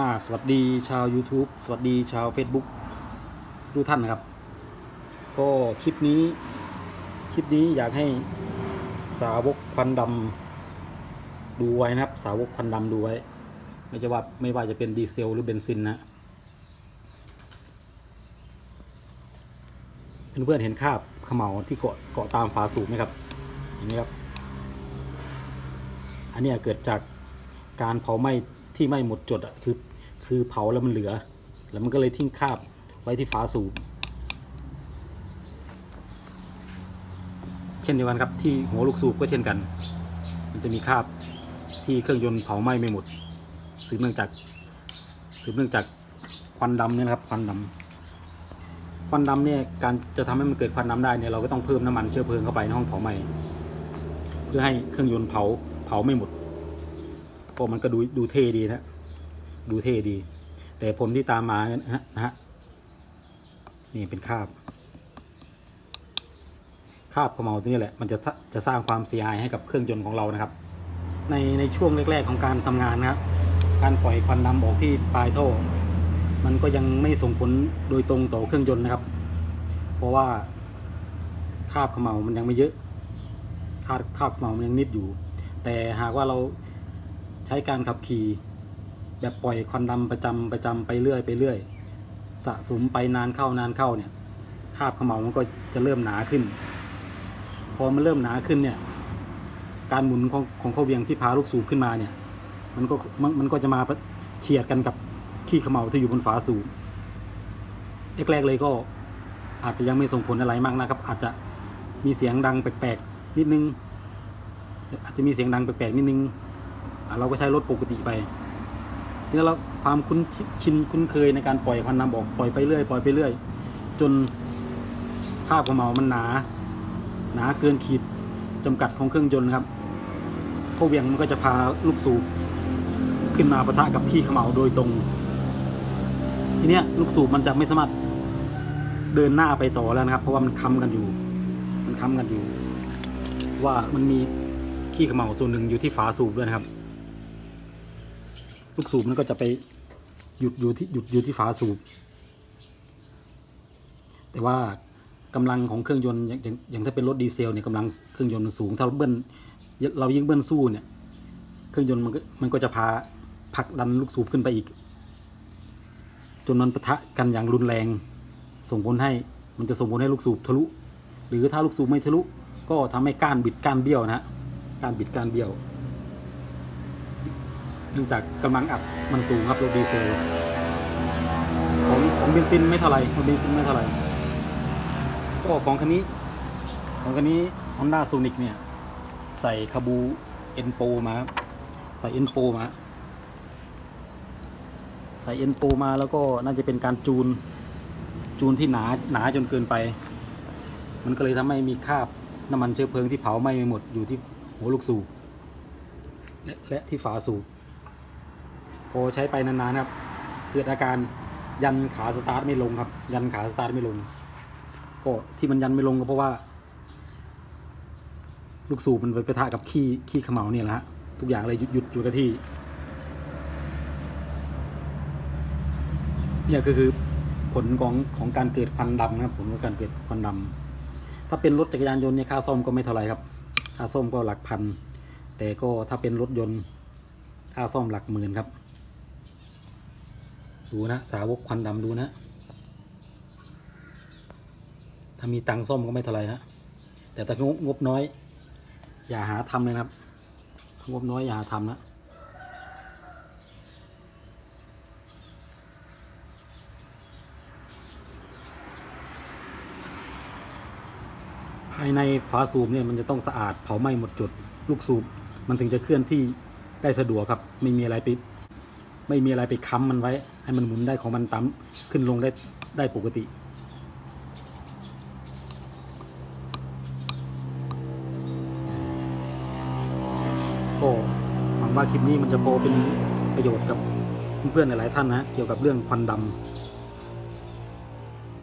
อ่าสวัสดีชาว YouTube สวัสดีชาว Facebook ทุกท่านนะครับ ก็คลิปนี้ คลิปนี้อยากให้สาวกควันดำดูไว้นะครับ สาวกควันดำดูไว้ ไม่จะว่าไม่ว่าจะเป็นดีเซลหรือเบนซินนะเพื่อนๆเห็นคราบขม่าที่เกาะเกาะตามฝาสูบไหมครับเห็นไหมครับ อันนี้เกิดจากการเผาไหม้ ที่ไหม้หมดจดอะคือคือเผาแล้วมันเหลือ แล้วมันก็เลยทิ้งคราบไว้ที่ฝาสูบเช่นเดียวกันครับที่หัวลูกสูบก็เช่นกัน มันจะมีคราบที่เครื่องยนต์เผาไหม้ไม่หมดสืบเนื่องจากสืบเนื่องจากควันดำเนี่ยนะครับควันดำควันดำเนี่ยการจะทำให้มันเกิดควันดำได้เนี่ยเราก็ต้องเพิ่มน้ำมันเชื้อเพลิงเข้าไปในห้องเผาไหม้เพื่อให้เครื่องยนต์เผาเผาไม่หมด ก็มันก็ดูดูเท่ดีนะ ดูเท่ดี แต่ผลที่ตามมานะฮะนะฮะนี่เป็นคาบ คาบขมเหลาตัวนี้แหละ มันจะจะสร้างความเสียหายให้กับเครื่องยนต์ของเรานะครับ ในในช่วงแรก ๆ ของการทำงานนะครับ การปล่อยควันดำออกที่ปลายท่อ มันก็ยังไม่ส่งผลโดยตรงต่อเครื่องยนต์นะครับ เพราะว่าคาบเขมเหลามันยังไม่เยอะคาบคาบเขมเหลามันยังนิดอยู่ แต่หากว่าเรา ใช้การขับขี่ แบบปล่อยควันดำประจำประจำไปเรื่อยไปเรื่อย สะสมไปนานเข้านานเข้าเนี่ยคาบเขม่ามันก็จะเริ่มหนาขึ้น พอมันเริ่มหนาขึ้นเนี่ย การหมุนของของข้อเวียงที่พาลูกสูบขึ้นมาเนี่ย มันก็มันมันก็จะมาเฉียดกันกับขี้เขม่าที่อยู่บนฝาสูบแรกๆเลยก็อาจจะยังไม่ส่งผลอะไรมากนะครับ อาจจะมีเสียงดังแปลกๆนิดนึง อาจจะมีเสียงดังแปลกๆนิดนึง เราก็ใช้รถปกติไปแล้เราความคุ้นชินคุ้นเคยในการปล่อยควันดำออกปล่อยไปเรื่อยปล่อยไปเรื่อย จนภาพของเมามันหนา หนาเกินขีดจำกัดของเครื่องยนต์ครับข้อเวียงมันก็จะพาลูกสูบขึ้นมาปะทะกับขี้ขมเหลาโดยตรง ทีเนี้ยลูกสูบมันจะไม่สามารถเดินหน้าไปต่อแล้วนะครับ เพราะว่ามันค้ำกันอยู่ มันค้ำกันอยู่ ว่ามันมีขี้ขมเหลาส่วนหนึ่งอยู่ที่ฝาสูบด้วยนะครับ ลูกสูบมันก็จะไปหยุดอยู่ที่หยุดอยู่ที่ฝาสูบ แต่ว่ากำลังของเครื่องยนต์อย่างอย่างอย่างถ้าเป็นรถดีเซลเนี่ยกำลังเครื่องยนต์มันสูง ถ้าเบิ้ลเรายิ่งเบิ้ลสู้เนี่ย เครื่องยนต์มันก็มันก็จะพาผลักดันลูกสูบขึ้นไปอีก จนมันปะทะกันอย่างรุนแรง ส่งผลให้มันจะส่งผลให้ลูกสูบทะลุ หรือถ้าลูกสูบไม่ทะลุ ก็ทำให้ก้านบิดก้านเบี้ยวนะฮะก้านบิดก้านเบี้ยว นื่องจากกำลังอัดมันสูงครับรถดีเซลของของเบนซินไม่เท่าไหร่ของเบนซินไม่เท่าไหร่ก็ของคันนี้ ของคันนี้ Honda Sonic เนี่ย ใส่คาบูเอ็นโปมาครับใส่เอ็นโปมา ใส่เอ็นโปมาแล้วก็น่าจะเป็นการจูน จูนที่หนาหนาจนเกินไป มันก็เลยทำให้มีคราบน้ำมันเชื้อเพลิงที่เผาไหม้ไม่หมดอยู่ที่หัวลูกสูบและและที่ฝาสูบ พอใช้ไปนานๆครับเกิดอาการยันขาสตาร์ทไม่ลงครับ ยันขาสตาร์ทไม่ลง ก็ที่มันยันไม่ลงก็เพราะว่า ลูกสูบมันไปปะทะกับขี้ขี้ขมเหลาเนี่ยแหละฮะทุกอย่างเลยหยุดหยุดอยู่กับที่เนี่ยก็คือผลของของการเกิดควันดำนะครับผลของการเกิดควันดำถ้าเป็นรถจักรยานยนต์เนี่ยค่าซ่อมก็ไม่เท่าไหร่ครับ ค่าซ่อมก็หลักพัน แต่ก็ถ้าเป็นรถยนต์ค่าซ่อมหลักหมื่นครับ ดูนะ สาวกควันดำดูนะ ถ้ามีตังซ่อมก็ไม่เท่าไร่นะแต่ถ้างบงบน้อย อย่าหาทำเลยครับงบน้อยอย่าหาทำนะภายในฝาสูบเนี่ยมันจะต้องสะอาดเผาไหม้หมดจุด ลูกสูบมันถึงจะเคลื่อนที่ได้สะดวกครับ ไม่มีอะไรไป ไม่มีอะไรไปค้ำมันไว้ ให้มันหมุนได้ของมันตั้มขึ้นลงได้ได้ปกติ ก็หวังว่าคลิปนี้มันจะโปเป็นประโยชน์กับเพื่อนๆหลายๆท่านนะเกี่ยวกับเรื่องควันดำ